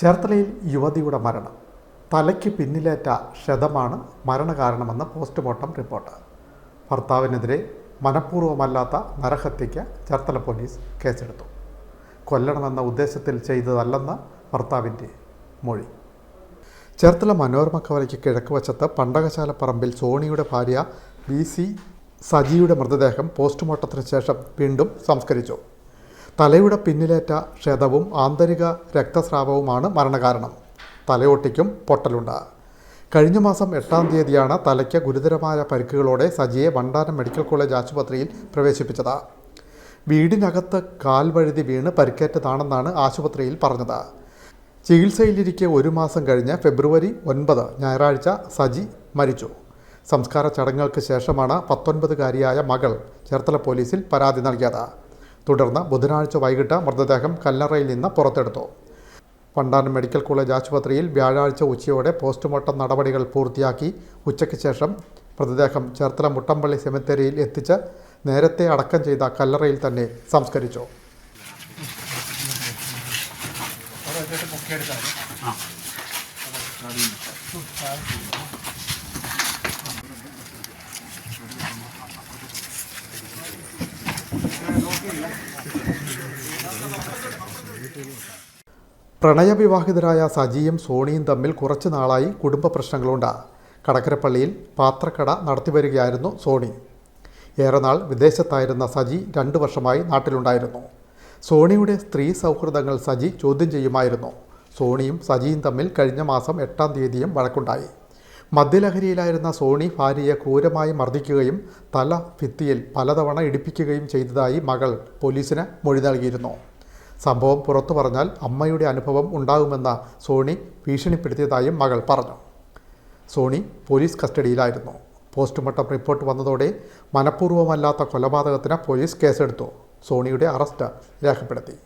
ചേർത്തലയിൽ യുവതിയുടെ മരണം. തലയ്ക്ക് പിന്നിലേറ്റ ക്ഷതമാണ് മരണകാരണമെന്ന് പോസ്റ്റ്മോർട്ടം റിപ്പോർട്ട്. ഭർത്താവിനെതിരെ മനഃപൂർവമല്ലാത്ത നരഹത്യയ്ക്ക് ചേർത്തല പോലീസ് കേസെടുത്തു. കൊല്ലണമെന്ന ഉദ്ദേശത്തിൽ ചെയ്തതല്ലെന്ന് ഭർത്താവിന്റെ മൊഴി. ചേർത്തല മനോരമ കവലയ്ക്ക് കിഴക്ക് വശത്ത് പണ്ടകശാലപ്പറമ്പിൽ സോണിയുടെ ഭാര്യ വി സി സജിയുടെ മൃതദേഹം പോസ്റ്റ്മോർട്ടത്തിന് ശേഷം വീണ്ടും സംസ്കരിച്ചു. തലയുടെ പിന്നിലേറ്റ ക്ഷതവും ആന്തരിക രക്തസ്രാവവുമാണ് മരണകാരണം. തലയൊട്ടിക്കും പൊട്ടലുണ്ട്. കഴിഞ്ഞ മാസം എട്ടാം തീയതിയാണ് തലയ്ക്ക് ഗുരുതരമായ പരിക്കുകളോടെ സജിയെ വണ്ടാനം മെഡിക്കൽ കോളേജ് ആശുപത്രിയിൽ പ്രവേശിപ്പിച്ചത്. വീടിനകത്ത് കാൽ വഴുതി വീണ് പരിക്കേറ്റതാണെന്നാണ് ആശുപത്രിയിൽ പറഞ്ഞത്. ചികിത്സയിലിരിക്കെ ഒരു മാസം കഴിഞ്ഞ് ഫെബ്രുവരി ഒൻപത് ഞായറാഴ്ച സജി മരിച്ചു. സംസ്കാര ചടങ്ങുകൾക്ക് ശേഷമാണ് പത്തൊൻപതുകാരിയായ മകൾ ചേർത്തല പോലീസിൽ പരാതി നൽകിയത്. തുടർന്ന് ബുധനാഴ്ച വൈകിട്ട് മൃതദേഹം കല്ലറയിൽ നിന്ന് പുറത്തെടുത്തു. പണ്ടാനം മെഡിക്കൽ കോളേജ് ആശുപത്രിയിൽ വ്യാഴാഴ്ച ഉച്ചയോടെ പോസ്റ്റ്മോർട്ടം നടപടികൾ പൂർത്തിയാക്കി. ഉച്ചയ്ക്ക് ശേഷം മൃതദേഹം ചേർത്തല മുട്ടമ്പള്ളി സെമിത്തേരിയിൽ എത്തിച്ച് നേരത്തെ അടക്കം ചെയ്ത കല്ലറയിൽ തന്നെ സംസ്കരിച്ചു. പ്രണയവിവാഹിതരായ സജിയും സോണിയും തമ്മിൽ കുറച്ചു നാളായി കുടുംബ പ്രശ്നങ്ങളുണ്ട്. കടക്കരപ്പള്ളിയിൽ പാത്രക്കട നടത്തിവരികയായിരുന്നു സോണി. ഏറെ നാൾ വിദേശത്തായിരുന്ന സജി രണ്ടു വർഷമായി നാട്ടിലുണ്ടായിരുന്നു. സോണിയുടെ സ്ത്രീ സൗഹൃദങ്ങൾ സജി ചോദ്യം ചെയ്യുമായിരുന്നു. സോണിയും സജിയും തമ്മിൽ കഴിഞ്ഞ മാസം എട്ടാം തീയതിയും വഴക്കുണ്ടായി. മദ്യലഹരിയിലായിരുന്ന സോണി ഭാര്യയെ ക്രൂരമായി മർദ്ദിക്കുകയും തല ഭിത്തിയിൽ പലതവണ ഇടിപ്പിക്കുകയും ചെയ്തതായി മകൾ പോലീസിന് മൊഴി നൽകിയിരുന്നു. സംഭവം പുറത്തു പറഞ്ഞാൽ അമ്മയുടെ അനുഭവം ഉണ്ടാകുമെന്ന സോണി ഭീഷണിപ്പെടുത്തിയതായും മകൾ പറഞ്ഞു. സോണി പോലീസ് കസ്റ്റഡിയിലായിരുന്നു. പോസ്റ്റ്മോർട്ടം റിപ്പോർട്ട് വന്നതോടെ മനഃപൂർവമല്ലാത്ത കൊലപാതകത്തിന് പോലീസ് കേസെടുത്തു. സോണിയുടെ അറസ്റ്റ് രേഖപ്പെടുത്തി.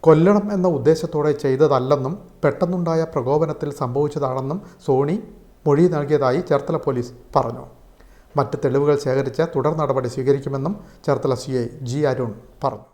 കൊല്ലണം എന്ന ഉദ്ദേശത്തോടെ ചെയ്തതല്ലെന്നും പെട്ടെന്നുണ്ടായ പ്രകോപനത്തിൽ സംഭവിച്ചതാണെന്നും സോണി മൊഴി നൽകിയതായി ചേർത്തല പോലീസ് പറഞ്ഞു. മറ്റ് തെളിവുകൾ ശേഖരിച്ച് തുടർ നടപടി സ്വീകരിക്കുമെന്നും Cherthala C I G Arun പറഞ്ഞു.